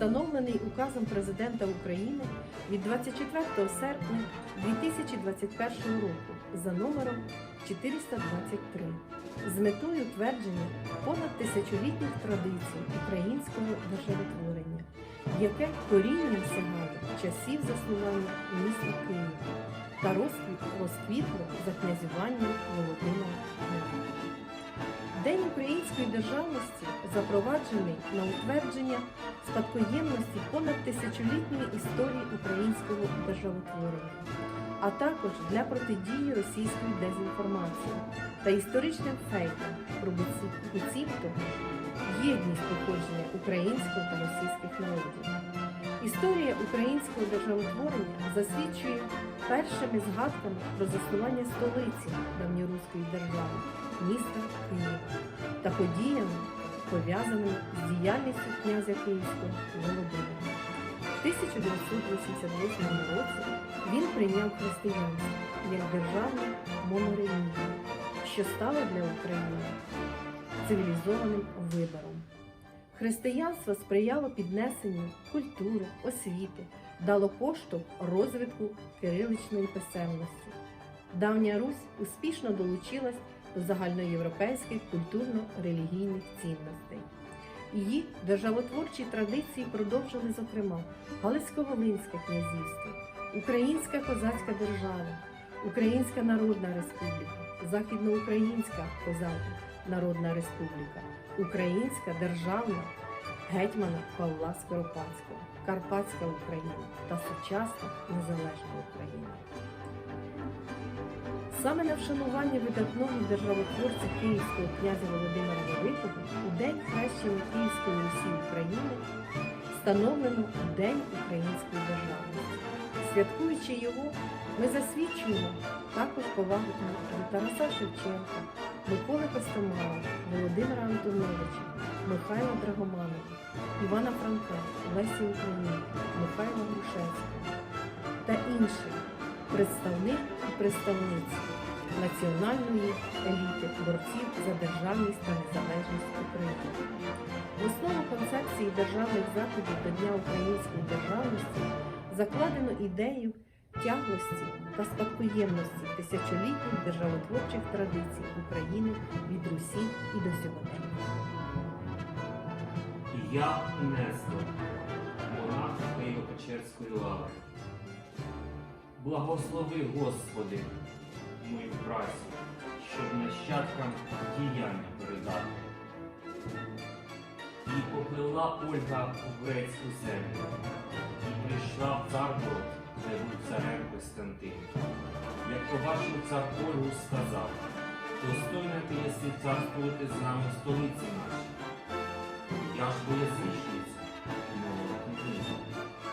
Встановлений указом президента України від 24 серпня 2021 року за номером 423 з метою твердження понад тисячолітніх традицій українського державотворення, яке корінням сягає часів заснування міста Києва та розквіт розквітло за князюванням Володимира Великого. День української державності запроваджений на утвердження спадкоємності понад тисячолітньої історії українського державотворення, а також для протидії російської дезінформації та історичним фейкам про буці- буцімто єдність походження українського та російських народів. Історія українського державотворення засвідчує першими згадками про заснування столиці давньоруської держави міста Києва та подіями, пов'язаними з діяльністю князя Київського Володимира. В 1988 році він прийняв християнство як державну монорелігію, що стало для України цивілізованим вибором. Християнство сприяло піднесенню культури, освіти, дало поштовх розвитку кириличної писемності. Давня Русь успішно долучилась до загальноєвропейських культурно-релігійних цінностей. Її державотворчі традиції продовжили, зокрема, Галицько-Волинське князівство, Українська козацька держава, Українська Народна Республіка, Західноукраїнська Козацька Народна Республіка, Українська державна гетьмана Павла Скоропадського, Карпатська Україна та сучасна незалежна Україна. Саме на вшанування видатного державотворця Київського князя Володимира Великого у День хрещення Київської Русі України встановлено День української державності. Святкуючи його, ми засвідчуємо також повагу до Тараса Шевченка, Миколи Костомара, Володимира Антоновича, Михайла Драгоманова, Івана Франка, Лесі Українки, Михайла Грушевського та інших представник і представниць національної еліти борців за державність та незалежність України. В основу концепції державних заходів до Дня української державності закладено ідею тяглості та спадкоємності тисячолітніх державотворчих традицій України від Русі і до сьогодення. Я Нестор, монах Києво-Печерської лави. Благослови, Господи, мою працю, щоб нащадкам діяння передати. І поплила Ольга у грецьку землю, і прийшла в царгород, де був царем Костянтин. Як побачив цар Ольгу, сказав, достойна ти єси царствувати з нами в столиці нашій. Я ж боязичниця.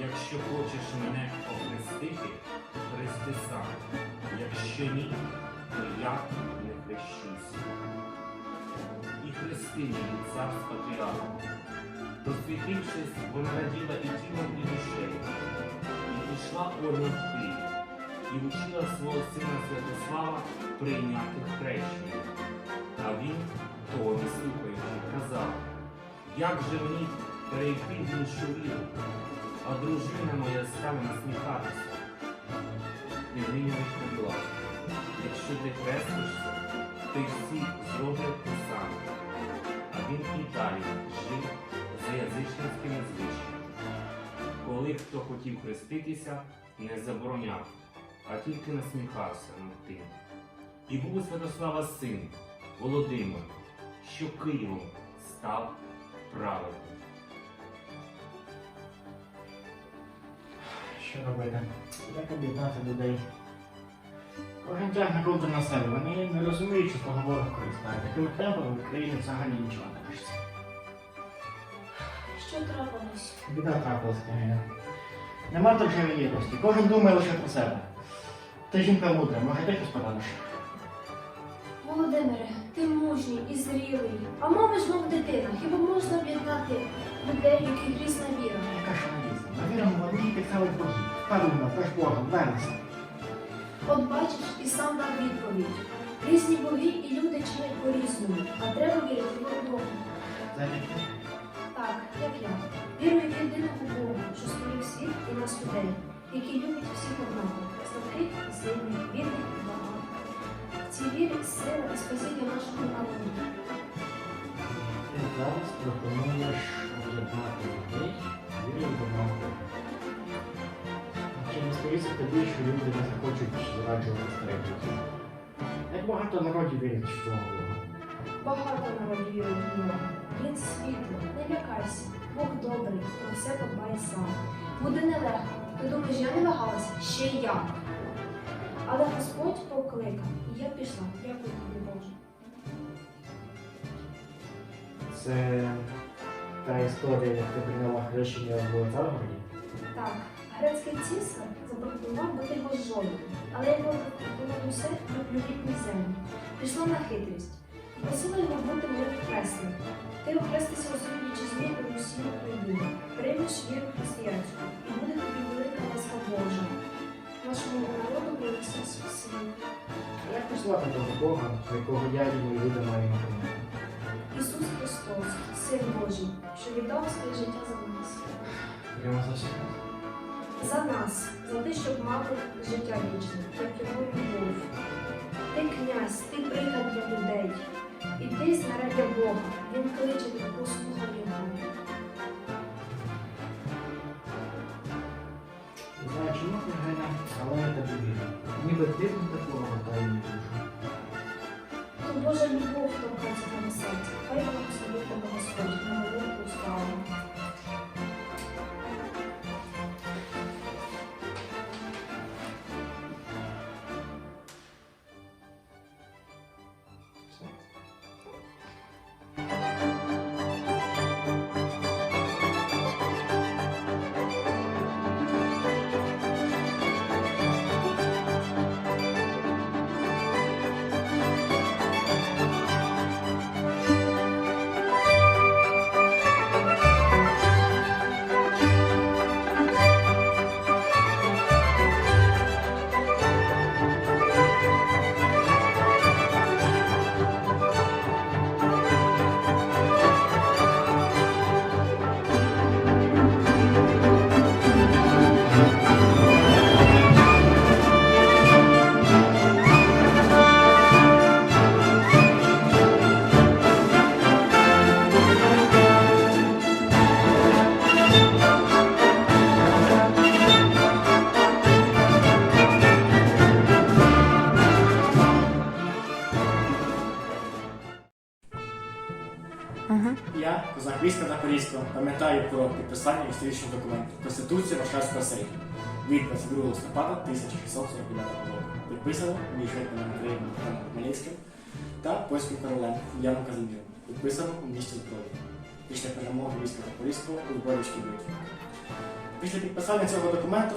Якщо хочеш мене охрестити, хрести сам. Якщо ні, то я не хрещуся. І хрести її цар з патріархом. Просвітившись, вона раділа і тілом, і душею. І пішла Ольга в Київ, і учила свого сина Святослава прийняти хрещення. А він, того не слухаючи, казав, як же мені перейти в іншу віру, а дружина моя стане насміхатися. Княгиня відповіла, якщо ти хрестишся, ти всі зроблять те саме. А він і далі жив за язичницькими звичаями. Коли хто хотів хреститися, не забороняв, а тільки насміхався над тим. І був Святослава син Володимир, що Києвом став правити. Що робити? Як об'єднати людей? Кожен тягне ковдру на себе. Вони не розуміють, що поговорах користають. Такими темпами в Україні взагалі нічого не пишеться. Що трапилось? Біда трапилась княгиня. Нема в єдності. Кожен думає лише про себе. Ти жінка мудра, може ти щось порадиш? Володимире, ти мужній і зрілий. А мама ж дитина. Хіба можна об'єднати людей, яких різна віра? Яка ж вона різна? Ми віримо в богів. Впевнена, теж Богом, вернися. От бачиш, і сам дав відповідь. Різні боги і люди чинять по-різному, а треба вірити в одного. Це. Так, як я. людей, які люблять всіх однаково, слабких і сильних, вірних і багатих. В цій вірі сила і спасіння нашого народу. Ти зараз пропонуєш об'єднати людей вірою в. Чи не здається тобі, що люди не захочуть зраджувати старих? Як багато народів вірять в цього Бога? Багато народів вірують в нього. Він світло, не лякайся. Бог добрий, про все подбає сам. Буде нелегко. Ти думаєш, я не вагалася? Ще як. Але Господь покликав, і я пішла. Дякую тобі, Боже. Це та історія, як ти прийняла хрещення в Царгороді? Так, грецький цісар запропонував бути його жоною, але понад усе люблю рідну землю. Пішла на хитрість. Просила його бути хресним. Ти охрестися у своїй вітчизні у Росії України. Приймеш віру християнську, і буде тобі велика ласка Божа. Нашому народу принесе свій. Як пішла того Бога, якого я і мої люди маємо прийняти? Ісус Христос, Син Божий, що віддав своє життя за нас. Прямо за все. За нас, за те, щоб мати життя вічне, як його любов. Ти князь, ти приклад для людей. І ти знаряддя Бога. Він кличе від послуха його. Не знаю, чому княгиня, але я тобі вірю. Ніби ти не такого тайну торкається на серце. Хай вона послухає тебе Господь Я, козак війська Запорізького, пам'ятаю про підписання історичного документу Конституції Варшавського Сейму від 22 листопада 1649 року. Підписано між гетьманом України Хмельницьким та польським королем Яном Казиміром. Підписано у місті Зброї. Після перемоги війська Запорізького у Зборівській битві. Після підписання цього документу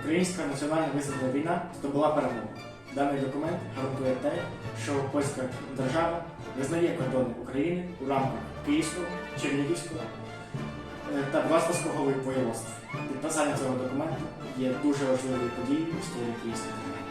Українська національна визвольна війна здобула перемогу. Даний документ гарантує те, що польська держава визнає кордони України у рамках Київського, Чернігівського е, та Власовського воєводства. Підписання цього документу є дуже важливою подією в історії Київської держави.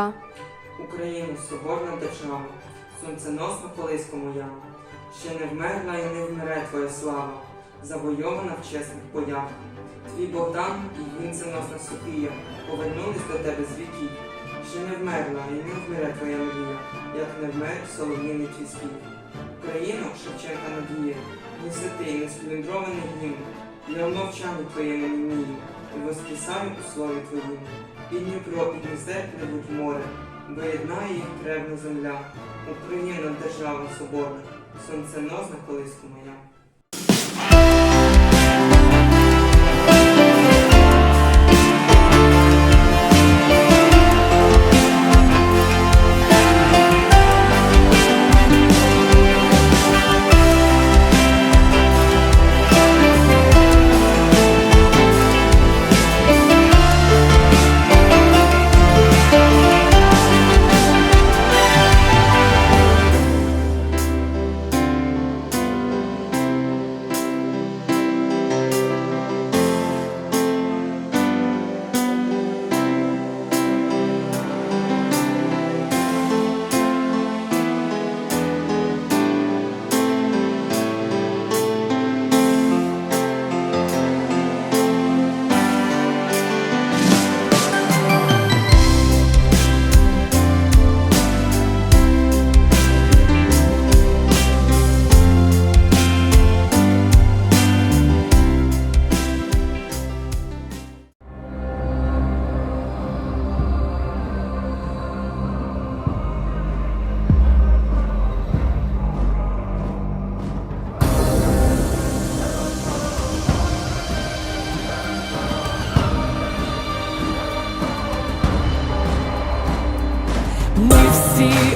Два. Україну, соборна держава, сонценосна колиська моя, ще не вмерла і не вмире твоя слава. завойована в чесних боях. Твій Богдан і вінценосна Софія повернулись до тебе з віків. Ще не вмерла і не вмире твоя мрія, як не вмер солов'їний твій спів. Україну Шевченка надія, ні святий, не сплюндрований гімн, я умовчали твоєму мірі, і воскресаю у слові твоїм. І Дніпро, і Дністер прибуть море, бо єднає їх требна земля, Україна держава соборна, сонценосна колиска моя.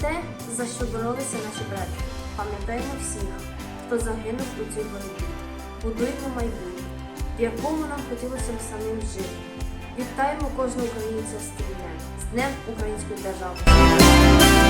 те, за що боролися наші предки. Пам'ятаємо всіх, хто загинув у цій боротьбі. Будуємо майбутнє, в якому нам хотілося б самим жити. Вітаємо кожного українця з тим днем, з Днем Української державності.